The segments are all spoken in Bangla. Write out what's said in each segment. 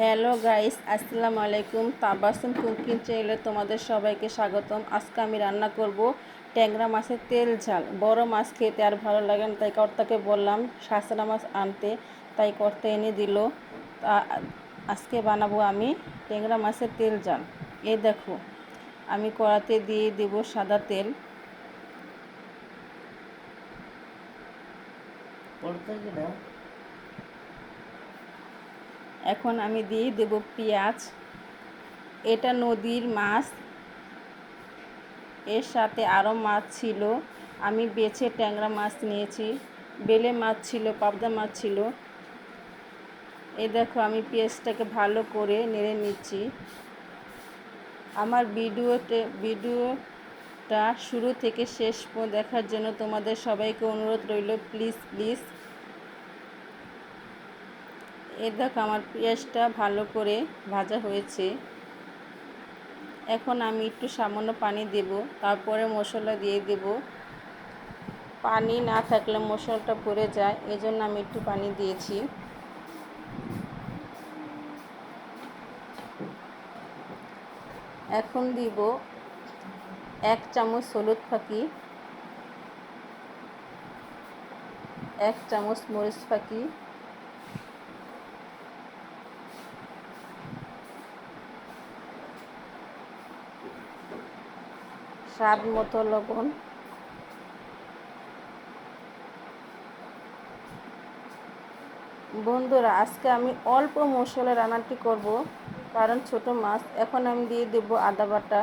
হ্যালো গাইস, আসসালামু আলাইকুম। তাবাসুম কুকিং চ্যানেলে তোমাদের সবাইকে স্বাগতম। আজকে আমি রান্না করব ট্যাংরা মাছের তেল ঝাল। বড় মাছ খেতে আর ভালো লাগে না, তাই কর্তাকে বললাম শাসনা মাছ আনতে। তাই কর্তা এনে দিল। তা আজকে বানাবো আমি ট্যাংরা মাছের তেল ঝাল। এই দেখো, আমি কড়াতে দিয়ে দেব সাদা তেল। এখন আমি দিয়ে দেব পেঁয়াজ। এটা নদীর মাছ। এর সাথে আরও মাছ ছিল। আমি বেছে ট্যাংরা মাছ নিয়েছি। বেলে মাছ ছিল, পাবদা মাছ ছিল। এ দেখো, আমি পেঁয়াজটাকে ভালো করে নেড়ে নিচ্ছি। আমার ভিডিওতে, ভিডিওটা শুরু থেকে শেষ দেখার জন্য তোমাদের সবাইকে অনুরোধ রইল। প্লিজ প্লিজ এ দেখো, আমার পেঁয়াজটা ভালো করে ভাজা হয়েছে। এখন আমি একটু সামান্য পানি দেব, তারপরে মশলা দিয়ে দেব। পানি না থাকলে মশলাটা পড়ে যায়, এজন্য আমি একটু পানি দিয়েছি। এখন দিব এক চামচ হলুদ ফাঁকি, এক চামচ মরিচ ফাঁকি স্বাদ মতো লবণ। বন্ধুরা, আজকে আমি অল্প মশলা রান্নাটি করব, কারণ ছোট মাছ। এখন আমি দিয়ে দেব আদা বাটা।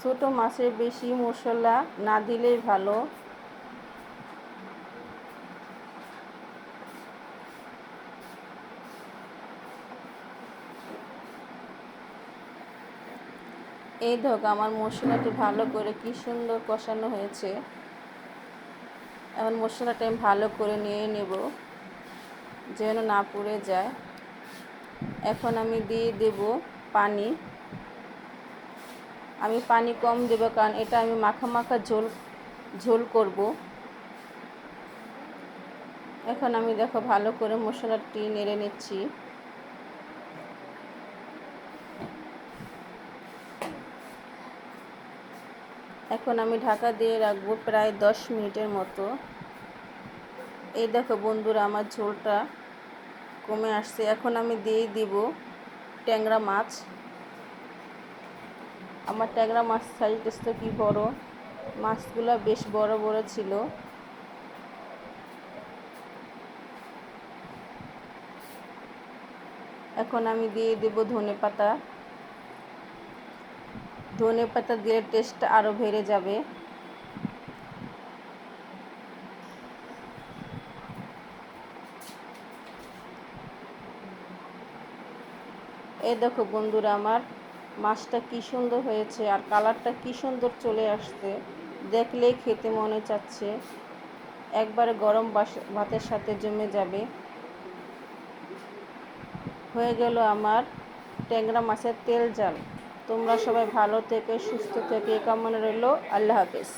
ছোট মাছের বেশি মশলা না দিলেই ভালো। এই ধোক আমার মশলাটি ভালো করে কি সুন্দর কষানো হয়েছে। এখন মশলাটা আমি ভালো করে নিয়ে নেব, যেন না পুড়ে যায়। এখন আমি দিয়ে দেব পানি। আমি পানি কম দেব, কারণ এটা আমি মাখা মাখা ঝোল ঝোল করব। এখন আমি দেখো ভালো করে মশলাটি নেড়ে নিচ্ছি। এখন আমি ঢাকা দিয়ে রাখব প্রায় দশ মিনিটের মতো। এই দেখো বন্ধুরা, আমার ঝোলটা কমে আসছে। এখন আমি দিয়ে দিব ট্যাংরা মাছ। আমার ট্যাংরা মাছ সাইজ তো কি বড়? মাছগুলো বেশ বড় বড় ছিল। এখন আমি দিয়ে দেব ধনে পাতা ধনে পাতা দিলে টেস্টটা আরও বেড়ে যাবে। এই দেখো বন্ধুরা আমার মাছটা কি সুন্দর হয়েছে আর কালারটা কি সুন্দর চলে আসছে। দেখলেই খেতে মনে চাচ্ছে। একবারে গরম ভাতের সাথে জমে যাবে। হয়ে গেল আমার ট্যাংরা মাছের তেল জাল তোমরা সবাই ভালো থেকে সুস্থ থেকে কামনে রইল। আল্লাহ হাফেজ।